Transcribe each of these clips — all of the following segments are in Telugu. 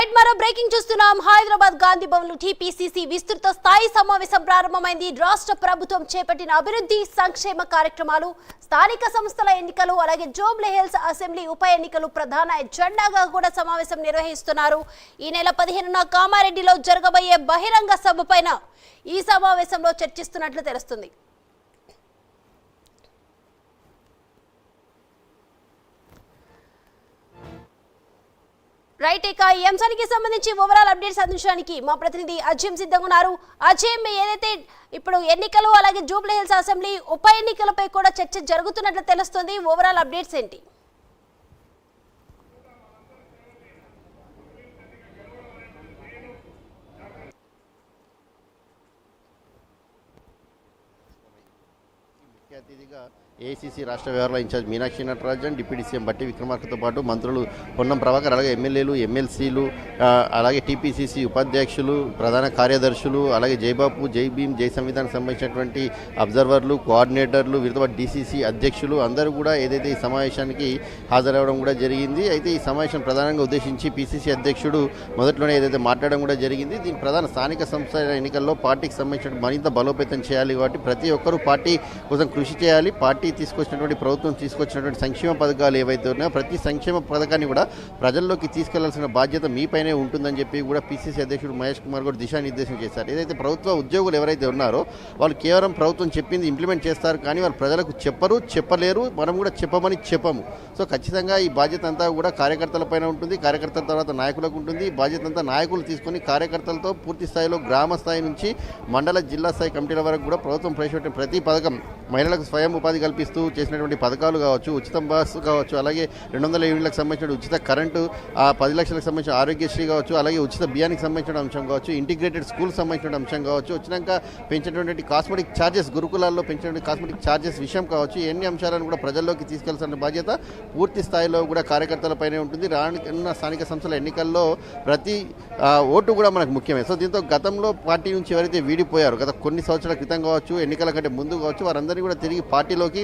రైట్ మరో బ్రేకింగ్ చూస్తున్నాం. హైదరాబాద్ గాంధీ భవన్ టీపీసీసీ విస్తృత స్థాయి సమావేశం ప్రారంభమైంది. రాష్ట్ర ప్రభుత్వం చేపట్టిన అభివృద్ధి సంక్షేమ కార్యక్రమాలు స్థానిక సంస్థల ఎన్నికలు అలాగే జోబ్లీ హిల్స్ అసెంబ్లీ ఉప ఎన్నికలు ప్రధాన ఎజెండాగా కూడా సమావేశం నిర్వహిస్తున్నారు. ఈ నెల పదిహేనున కామారెడ్డిలో జరగబోయే బహిరంగ సభ పైన ఈ సమావేశంలో చర్చిస్తున్నట్లు తెలుస్తుంది. రైట్ ఇక ఈ అంశానికి సంబంధించి ఓవరాల్ అప్డేట్స్ అందించడానికి మా ప్రతినిధి అజయం సిద్ధంగా ఉన్నారు. అజయం ఏదైతే ఇప్పుడు ఎన్నికలు అలాగే జూబ్లీ హిల్స్ అసెంబ్లీ ఉప ఎన్నికలపై కూడా చర్చ జరుగుతున్నట్లు తెలుస్తుంది. ఓవరాల్ అప్డేట్స్ ఏంటి? అతిథిగా ఏసీసీ రాష్ట్ర వ్యవహారాల incharge Meenakshi Natarajan deputy CM Bhatti విక్రమార్కతో పాటు మంత్రులు పొన్నం ప్రభాకర్ అలాగే ఎమ్మెల్యేలు ఎమ్మెల్సీలు అలాగే టీపీసీసీ ఉపాధ్యక్షులు ప్రధాన కార్యదర్శులు అలాగే జైబాబు జై భీమ్ జై సంవిధానం సంబంధించినటువంటి అబ్జర్వర్లు కోఆర్డినేటర్లు వీరితో పాటు డీసీసీ అధ్యక్షులు అందరూ కూడా ఏదైతే ఈ సమావేశానికి హాజరవడం కూడా జరిగింది. అయితే ఈ సమావేశం ప్రధానంగా ఉద్దేశించి పీసీసీ అధ్యక్షుడు మొదట్లోనే ఏదైతే మాట్లాడడం కూడా జరిగింది దీని ప్రధాన స్థానిక సంస్థల ఎన్నికల్లో పార్టీకి సంబంధించిన మరింత బలోపేతం చేయాలి కాబట్టి ప్రతి ఒక్కరూ పార్టీ కోసం కృషి చేయాలి. పార్టీ తీసుకొచ్చినటువంటి ప్రభుత్వం తీసుకొచ్చినటువంటి సంక్షేమ పథకాలు ఏవైతే ఉన్నాయో ప్రతి సంక్షేమ పథకాన్ని కూడా ప్రజల్లోకి తీసుకెళ్ళాల్సిన బాధ్యత మీపైనే ఉంటుందని చెప్పి కూడా పీసీసీ అధ్యక్షుడు మహేష్ కుమార్ కూడా దిశానిర్దేశం చేశారు. ఏదైతే ప్రభుత్వ ఉద్యోగులు ఎవరైతే ఉన్నారో వాళ్ళు కేవలం ప్రభుత్వం చెప్పింది ఇంప్లిమెంట్ చేస్తారు కానీ వాళ్ళు ప్రజలకు చెప్పరు చెప్పలేరు. మనం కూడా చెప్పమని చెప్పము. సో ఖచ్చితంగా ఈ బాధ్యత అంతా కూడా కార్యకర్తల పైన ఉంటుంది. కార్యకర్తల తర్వాత నాయకులకు ఉంటుంది. ఈ బాధ్యత అంతా నాయకులు తీసుకొని కార్యకర్తలతో పూర్తి స్థాయిలో గ్రామ స్థాయి నుంచి మండల జిల్లా స్థాయి కమిటీల వరకు కూడా ప్రభుత్వం ప్రవేశపెట్టిన ప్రతి పథకం మహిళలకు స్వయం ఉపాధి కల్పిస్తూ చేసినటువంటి పథకాలు కావచ్చు ఉచిత బస్సు కావచ్చు అలాగే రెండు వందల యూనిట్లకు సంబంధించిన ఉచిత కరెంటు ఆ పది లక్షలకు సంబంధించిన ఆరోగ్యశ్రీ కావచ్చు అలాగే ఉచిత బియ్యానికి సంబంధించిన అంశం కావచ్చు ఇంటిగ్రేటెడ్ స్కూల్ సంబంధించిన అంశం కావచ్చు వచ్చినాక పెంచినటువంటి కాస్మెటిక్ ఛార్జెస్ గురుకులాల్లో పెంచినటువంటి కాస్మెటిక్ ఛార్జెస్ విషయం కావచ్చు ఎన్ని అంశాలను కూడా ప్రజల్లోకి తీసుకెళ్ళాల్సిన బాధ్యత పూర్తి స్థాయిలో కూడా కార్యకర్తలపైనే ఉంటుంది. రానున్న స్థానిక సంస్థల ఎన్నికల్లో ప్రతి ఓటు కూడా మనకు ముఖ్యమే. సో దీంతో గతంలో పార్టీ నుంచి ఎవరైతే వీడిపోయారు గత కొన్ని సంవత్సరాల క్రితం కావచ్చు ఎన్నికల కంటే ముందు కావచ్చు వారందరినీ కూడా తిరిగి పార్టీలోకి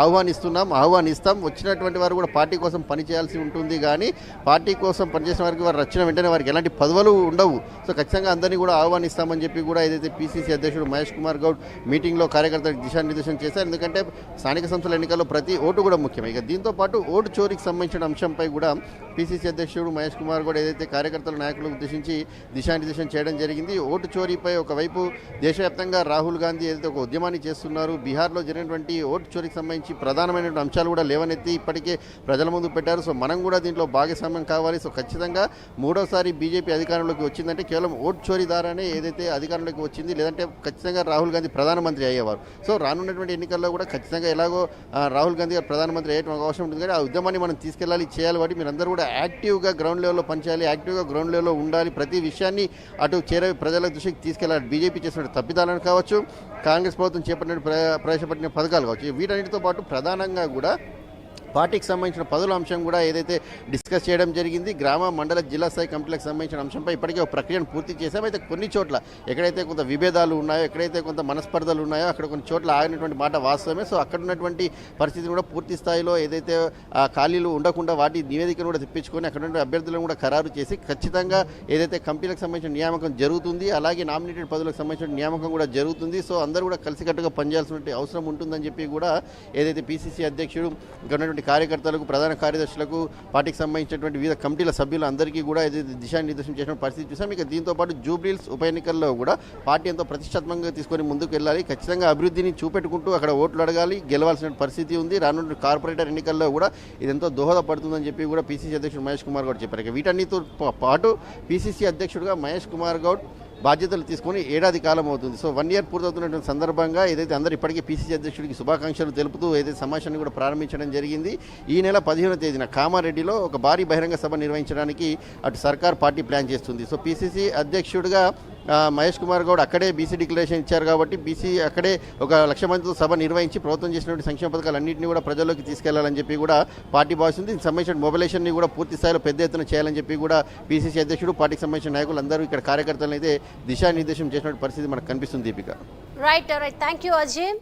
ఆహ్వానిస్తున్నాం ఆహ్వానిస్తాం. వచ్చినటువంటి వారు కూడా పార్టీ కోసం పనిచేయాల్సి ఉంటుంది కానీ పార్టీ కోసం పనిచేసిన వారికి వారు వచ్చిన వెంటనే వారికి ఎలాంటి పదవులు ఉండవు. సో ఖచ్చితంగా అందరినీ కూడా ఆహ్వానిస్తామని చెప్పి కూడా ఏదైతే పీసీసీ అధ్యక్షుడు మహేష్ కుమార్ గౌడ్ మీటింగ్లో కార్యకర్తలకు దిశానిర్దేశం చేశారు. ఎందుకంటే స్థానిక సంస్థల ఎన్నికల్లో ప్రతి ఓటు కూడా ముఖ్యమే. ఇక దీంతో పాటు ఓటు చోరీకి సంబంధించిన అంశంపై కూడా పీసీసీ అధ్యక్షుడు మహేష్ కుమార్ గౌడ్ ఏదైతే కార్యకర్తల నాయకులు ఉద్దేశించి దిశానిర్దేశం చేయడం జరిగింది ఓటు చోరీపై ఒకవైపు దేశవ్యాప్తంగా రాహుల్ గాంధీ ఏదైతే ఒక ఉద్యమాన్ని చేస్తున్నారు బీహార్లో జరిగినటువంటి ఓటు చోరీకి సంబంధించి ప్రధానమైనటువంటి అంశాలు కూడా లేవనెత్తి ఇప్పటికే ప్రజల ముందు పెట్టారు. సో మనం కూడా దీంట్లో భాగస్వామ్యం కావాలి. సో ఖచ్చితంగా మూడోసారి బీజేపీ అధికారంలోకి వచ్చిందంటే కేవలం ఓటు చోరీ ద్వారానే ఏదైతే అధికారంలోకి వచ్చింది లేదంటే ఖచ్చితంగా రాహుల్ గాంధీ ప్రధానమంత్రి అయ్యేవారు. సో రానున్నటువంటి ఎన్నికల్లో కూడా ఖచ్చితంగా ఎలాగో రాహుల్ గాంధీ గారు ప్రధానమంత్రి అయ్యే అవకాశం ఉంటుంది. కానీ ఆ ఉద్యమాన్ని మనం తీసుకెళ్ళాలి చేయాలి. వాటి మీరందరూ కూడా యాక్టివ్గా గ్రౌండ్ లెవెల్లో పనిచేయాలి యాక్టివ్గా గ్రౌండ్ లెవెల్లో ఉండాలి. ప్రతి విషయాన్ని అటు చేరే ప్రజల దృష్టికి తీసుకెళ్ళాలి. బీజేపీ చేసిన తప్పిదాలను కావచ్చు కాంగ్రెస్ ప్రభుత్వం చేపట్టిన ప్ర- ప్రవేశపెట్టిన పథకాలు కావచ్చు. వీటన్నిటితో పాటు ప్రధానంగా కూడా పార్టీకి సంబంధించిన పదుల అంశం కూడా ఏదైతే డిస్కస్ చేయడం జరిగింది గ్రామ మండల జిల్లా స్థాయి కమిటీలకు సంబంధించిన అంశంపై ఇప్పటికే ఒక ప్రక్రియను పూర్తి చేశాం. అయితే కొన్ని చోట్ల ఎక్కడైతే కొంత విభేదాలు ఉన్నాయో ఎక్కడైతే కొంత మనస్పర్ధలు ఉన్నాయో అక్కడ కొన్ని చోట్ల ఆగినటువంటి మాట వాస్తవమే. సో అక్కడ ఉన్నటువంటి పరిస్థితిని కూడా పూర్తి స్థాయిలో ఏదైతే ఖాళీలు ఉండకుండా వాటి నివేదికను కూడా తెప్పించుకొని అక్కడ ఉన్న అభ్యర్థులను కూడా ఖరారు చేసి ఖచ్చితంగా ఏదైతే కంపెనీలకు సంబంధించిన నియామకం జరుగుతుంది అలాగే నామినేటెడ్ పదవులకు సంబంధించిన నియామకం కూడా జరుగుతుంది. సో అందరూ కూడా కలిసికట్టుగా పనిచేయాల్సిన అవసరం ఉంటుందని చెప్పి కూడా ఏదైతే పీసీసీ అధ్యక్షుడు ఇక్కడ ఉన్నటువంటి కార్యకర్తలకు ప్రధాన కార్యదర్శులకు పార్టీకి సంబంధించినటువంటి వివిధ కమిటీల సభ్యులు అందరికీ కూడా దిశానిర్దేశం చేసిన పరిస్థితి చూసాం. ఇక దీంతో పాటు జూబ్లీల్స్ ఉప ఎన్నికల్లో కూడా పార్టీ ఎంతో ప్రతిష్టాత్మకంగా తీసుకొని ముందుకు వెళ్ళాలి. ఖచ్చితంగా అభివృద్ధిని చూపెట్టుకుంటూ అక్కడ ఓట్లు అడగాలి. గెలవాల్సిన పరిస్థితి ఉంది. రానున్న కార్పొరేటర్ ఎన్నికల్లో కూడా ఇది ఎంతో దోహదపడుతుందని చెప్పి కూడా పీసీసీ అధ్యక్షుడు మహేష్ కుమార్ గౌడ్ చెప్పారు. ఇక వీటన్నిటితో పాటు పీసీసీ అధ్యక్షుడిగా మహేష్ కుమార్ గౌడ్ బాధ్యతలు తీసుకొని ఏడాది కాలం అవుతుంది. సో వన్ ఇయర్ పూర్తవుతున్నటువంటి సందర్భంగా ఏదైతే అందరూ ఇప్పటికీ పీసీసీ అధ్యక్షుడికి శుభాకాంక్షలు తెలుపుతూ ఏదైతే సమావేశాన్ని కూడా ప్రారంభించడం జరిగింది ఈ నెల పదిహేనో తేదీన కామారెడ్డిలో ఒక భారీ బహిరంగ సభ నిర్వహించడానికి అటు సర్కార్ పార్టీ ప్లాన్ చేస్తుంది. సో పీసీసీ అధ్యక్షుడిగా మహేష్ కుమార్ గౌడ్ అక్కడే బీసీ డిక్లరేషన్ ఇచ్చారు కాబట్టి బీసీ అక్కడే ఒక లక్ష మందితో సభ నిర్వహించి ప్రభుత్వం చేసినటువంటి సంక్షేమ పథకాలు అన్నింటినీ కూడా ప్రజల్లోకి తీసుకెళ్ళాలని చెప్పి కూడా పార్టీ భావిస్తుంది దీనికి సంబంధించిన మొబిలైజేషన్ని కూడా పూర్తి స్థాయిలో పెద్ద ఎత్తున చేయాలని చెప్పి కూడా బీసీసీ అధ్యక్షుడు పార్టీకి సంబంధించిన నాయకులు అందరూ ఇక్కడ కార్యకర్తలను అయితే దిశానిర్దేశం చేసినటువంటి పరిస్థితి మనకు కనిపిస్తుంది Deepika. Right right thank you Ajay